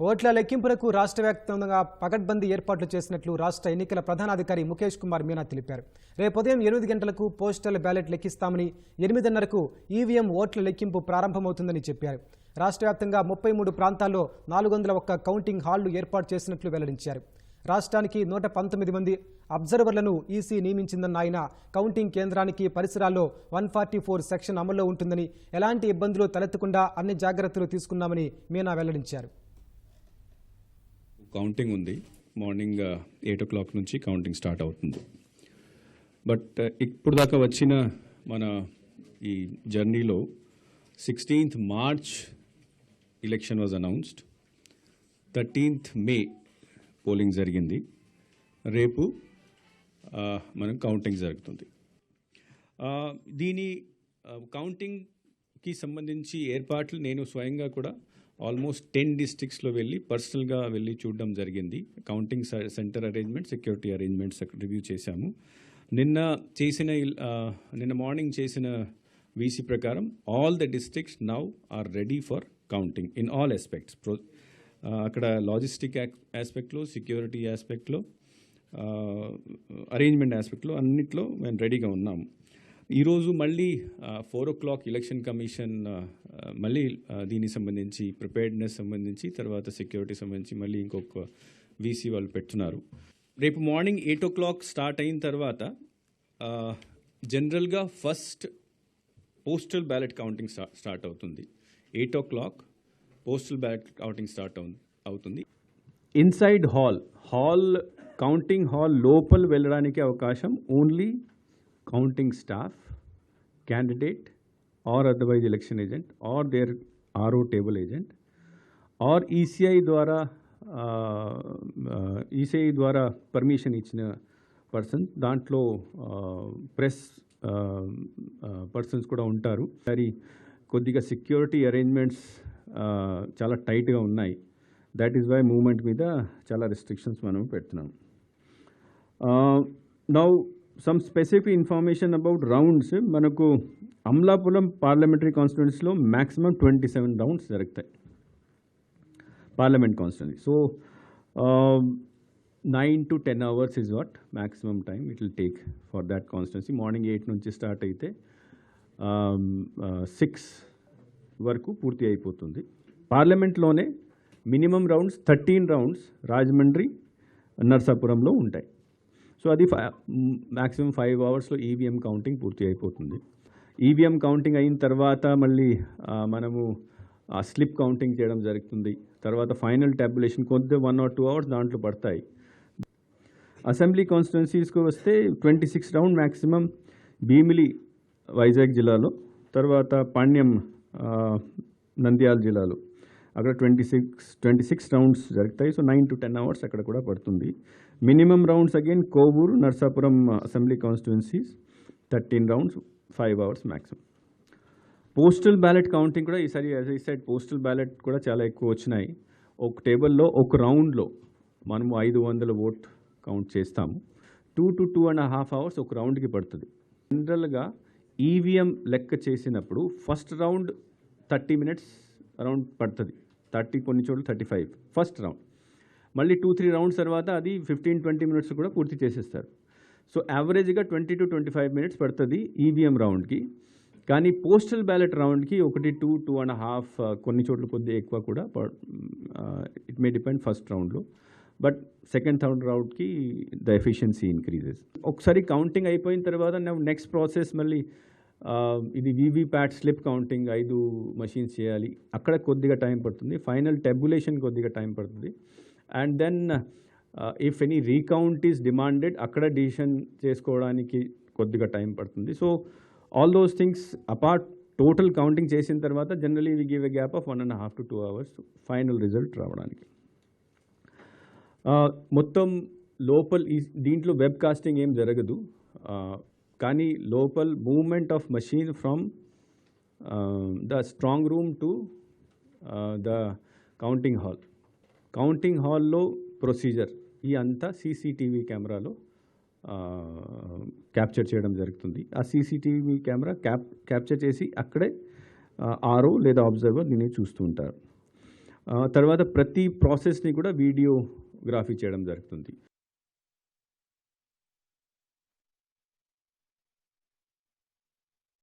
ఓట్ల లెక్కింపులకు రాష్ట్ర వ్యాప్తంగా పకడ్బందీ ఏర్పాట్లు చేసినట్లు రాష్ట్ర ఎన్నికల ప్రధానాధికారి ముఖేష్ కుమార్ మీనా తెలిపారు. రేపు ఉదయం ఎనిమిది గంటలకు పోస్టల్ బ్యాలెట్ లెక్కిస్తామని ఎనిమిదిన్నరకు ఈవీఎం ఓట్ల లెక్కింపు ప్రారంభమవుతుందని చెప్పారు. రాష్ట్ర వ్యాప్తంగా ముప్పై మూడు ప్రాంతాల్లో నాలుగు వందల ఒక్క కౌంటింగ్ హాళ్ళు ఏర్పాటు చేసినట్లు వెల్లడించారు. రాష్ట్రానికి నూట పంతొమ్మిది మంది అబ్జర్వర్లను ఈసీ నియమించిందన్న ఆయన కౌంటింగ్ కేంద్రానికి పరిసరాల్లో వన్ ఫార్టీ ఫోర్ సెక్షన్ అమల్లో ఉంటుందని ఎలాంటి ఇబ్బందులు తలెత్తకుండా అన్ని జాగ్రత్తలు తీసుకున్నామని మీనా వెల్లడించారు. కౌంటింగ్ ఉంది. మార్నింగ్ ఎయిట్ ఓ క్లాక్ నుంచి కౌంటింగ్ స్టార్ట్ అవుతుంది. బట్ uh, ఇప్పుడు దాకా వచ్చిన మన ఈ జర్నీలో sixteenth March election was announced thirteenth May polling జరిగింది. రేపు uh, మనం కౌంటింగ్ జరుగుతుంది. Uh, దీని కౌంటింగ్కి సంబంధించి ఏర్పాట్లు నేను స్వయంగా కూడా ఆల్మోస్ట్ టెన్ డిస్ట్రిక్ట్స్లో వెళ్ళి పర్సనల్గా వెళ్ళి చూడడం జరిగింది. Counting centre arrangement security arrangements review చేశాము. నిన్న చేసిన నిన్న మార్నింగ్ చేసిన వీసీ ప్రకారం all the districts now are ready for counting in all aspects pro అక్కడ లాజిస్టిక్ ఆస్పెక్ట్లో సెక్యూరిటీ ఆస్పెక్ట్లో అరేంజ్మెంట్ ఆస్పెక్ట్లో అన్నిట్లో మేము రెడీగా ఉన్నాము. ఈరోజు మళ్ళీ four o'clock election commission మళ్ళీ దీనికి సంబంధించి ప్రిపేర్డ్నెస్ సంబంధించి తర్వాత సెక్యూరిటీ సంబంధించి మళ్ళీ ఇంకొక వీసీ వాళ్ళు పెడుతున్నారు రేపు morning eight o'clock start అయిన తర్వాత జనరల్గా first postal ballot counting start అవుతుంది. Eight o'clock postal ballot counting start అవు- అవుతుంది. Inside hall hall counting hall లోపల వెళ్ళడానికి అవకాశం only counting staff candidate or otherwise election agent or there RO table agent or ECI ద్వారా ECI ద్వారా permission ఇచ్చిన person దాంట్లో ప్రెస్ పర్సన్స్ కూడా ఉంటారు. మరి కొద్దిగా సెక్యూరిటీ అరేంజ్మెంట్స్ చాలా టైట్గా ఉన్నాయి. దాట్ ఈస్ వై మూమెంట్ మీద చాలా రెస్ట్రిక్షన్స్ మనం పెడుతున్నాం. Now some specific information about rounds మనకు అమలాపురం పార్లమెంటరీ కాన్స్టిట్యున్సీలో మ్యాక్సిమం ట్వంటీ సెవెన్ రౌండ్స్ జరుగుతాయి. Parliament constituency so nine to ten hours is what maximum time it will take for that constituency morning eight నుంచి start అయితే six వరకు పూర్తి అయిపోతుంది. పార్లమెంట్లోనే minimum rounds thirteen rounds Rajahmundry నర్సాపురంలో ఉంటాయి. So అది maximum five అవర్స్లో EVM counting పూర్తి అయిపోతుంది. ఈవీఎం కౌంటింగ్ అయిన తర్వాత మళ్ళీ మనము ఆ స్లిప్ కౌంటింగ్ చేయడం జరుగుతుంది. తర్వాత ఫైనల్ ట్యాబులేషన్ కొద్ది వన్ ఆర్ టూ అవర్స్ దాంట్లో పడతాయి. అసెంబ్లీ కాన్స్టిట్యున్సీస్కి వస్తే twenty six round maximum Bheemili Vizag జిల్లాలో తర్వాత పాణ్యం నంద్యాల జిల్లాలో. అక్కడ twenty six twenty six rounds జరుగుతాయి. So nine to ten hours అక్కడ కూడా పడుతుంది. Minimum rounds again Kovur Narsapuram assembly constituencies thirteen rounds five hours maximum postal ballot counting కూడా ఈసారి యాజ్ ఈ సైడ్ పోస్టల్ బ్యాలెట్ కూడా చాలా ఎక్కువ వచ్చినాయి. ఒక టేబుల్లో ఒక రౌండ్లో మనము ఐదు వందల ఓట్ కౌంట్ చేస్తాము. Two to two and half hours ఒక రౌండ్కి పడుతుంది. జనరల్గా ఈవీఎం లెక్క చేసినప్పుడు first round thirty minutes around పడుతుంది. థర్టీ కొన్ని చోట్ల థర్టీ ఫైవ్ ఫస్ట్ రౌండ్. మళ్ళీ టూ త్రీ రౌండ్స్ తర్వాత అది ఫిఫ్టీన్ ట్వంటీ మినిట్స్ కూడా పూర్తి చేసేస్తారు. సో యావరేజ్గా twenty two twenty five minutes పడుతుంది ఈవీఎం రౌండ్కి. కానీ పోస్టల్ బ్యాలెట్ రౌండ్కి ఒకటి టూ టూ అండ్ హాఫ్ కొన్ని చోట్ల కొద్దిగా ఎక్కువ కూడా ఇట్ మే డిపెండ్ ఫస్ట్ రౌండ్లో. బట్ సెకండ్ థర్డ్ రౌండ్కి ద ఎఫిషియన్సీ ఇంక్రీజెస్. ఒకసారి కౌంటింగ్ అయిపోయిన తర్వాత నెక్స్ట్ ప్రాసెస్ మళ్ళీ ఇది వీవీప్యాట్ స్లిప్ కౌంటింగ్ ఐదు మషీన్స్ చేయాలి. అక్కడ కొద్దిగా టైం పడుతుంది. ఫైనల్ టెబులేషన్ కొద్దిగా టైం పడుతుంది. And then if any recount is demanded అక్కడ డిసిషన్ చేసుకోవడానికి కొద్దిగా టైం పడుతుంది. So all those things apart total counting చేసిన తర్వాత generally we give a gap of one and half to two hours final result రావడానికి. Uh, మొత్తం లోపల ఈ దీంట్లో వెబ్ కాస్టింగ్ ఏం జరగదు. Uh, కానీ లోపల్ movement of machine from the strong room to the counting hall. Counting హాల్లో ప్రొసీజర్ ఈ అంతా సీసీటీవీ కెమెరాలో క్యాప్చర్ చేయడం జరుగుతుంది. ఆ సీసీటీవీ కెమెరా క్యాప్ క్యాప్చర్ చేసి అక్కడే ఆరో లేదా అబ్జర్వర్ దీన్ని చూస్తూ ఉంటారు. తర్వాత ప్రతి ప్రాసెస్ని కూడా వీడియోగ్రఫీ చేయడం జరుగుతుంది.